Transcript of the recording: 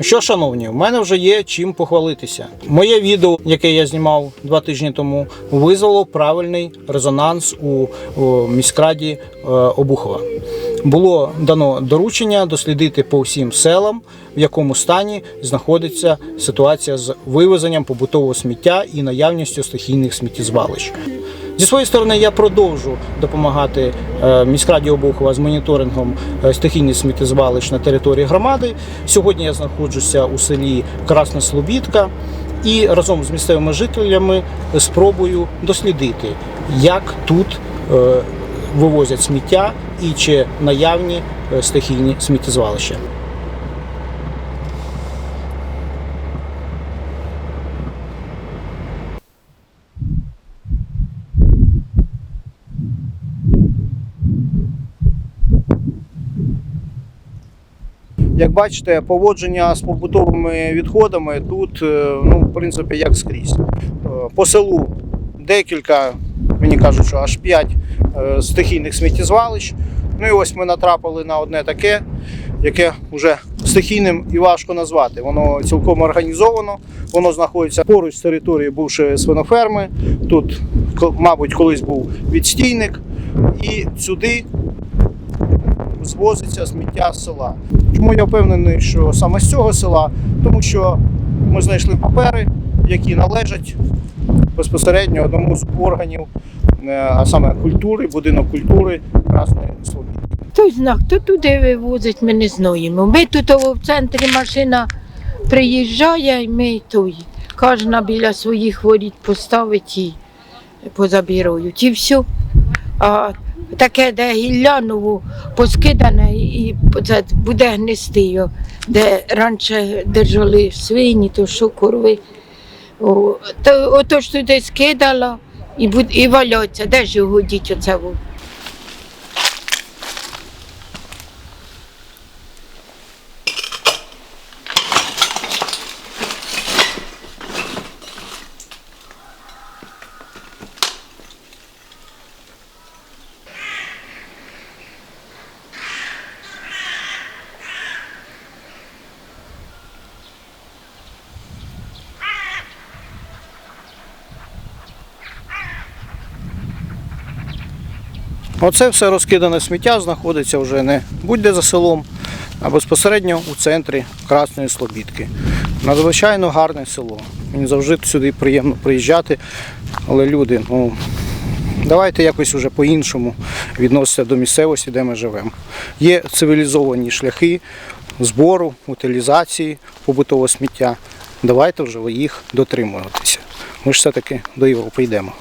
Що, шановні, в мене вже є чим похвалитися. Моє відео, яке я знімав два тижні тому, визвало правильний резонанс у, міськраді е, Обухова. Було дано доручення дослідити по всім селам, в якому стані знаходиться ситуація з вивезенням побутового сміття і наявністю стихійних сміттєзвалищ. Зі своєї сторони я продовжу допомагати е, міськраді Обухова з моніторингом е, стихійних сміттєзвалищ на території громади. Сьогодні я знаходжуся у селі Красна Слобідка і разом з місцевими жителями спробую дослідити, як тут е, вивозять сміття і чи наявні стихійні сміттєзвалища. Як бачите, поводження з побутовими відходами тут, е, ну, в принципі, як скрізь. Е, По селу декілька, мені кажуть, що аж 5 стихійних сміттєзвалищ. Ну і ось ми натрапили на одне таке, яке вже стихійним і важко назвати. Воно цілком організовано, воно знаходиться поруч з територією бувшої свиноферми. Тут, мабуть, колись був відстійник, і сюди звозиться сміття з села. Чому я впевнений, що саме з цього села? Тому що ми знайшли папери, які належать безпосередньо одному з органів, е, а саме культури, будинок культури Красної Слобідки. Хто зна, хто туди вивозить, ми не знаємо. Ми тут в центрі машина приїжджає, і ми той, кожна біля своїх воріт поставить і позабірують. І все. А таке, де гіллянову поскидане, і це буде гнести його, де раніше держали свині, то що корови. О, то, ото ж туди скидала і, і валяться. Де ж його діть оце? Оце все розкидане сміття знаходиться вже не будь-де за селом, а безпосередньо у центрі Красної Слобідки. Надзвичайно гарне село. Мені завжди сюди приємно приїжджати. Але люди, ну давайте якось уже по-іншому відноситися до місцевості, де ми живемо. Є цивілізовані шляхи збору, утилізації побутового сміття. Давайте вже їх дотримуватися. Ми ж все-таки до Європи йдемо.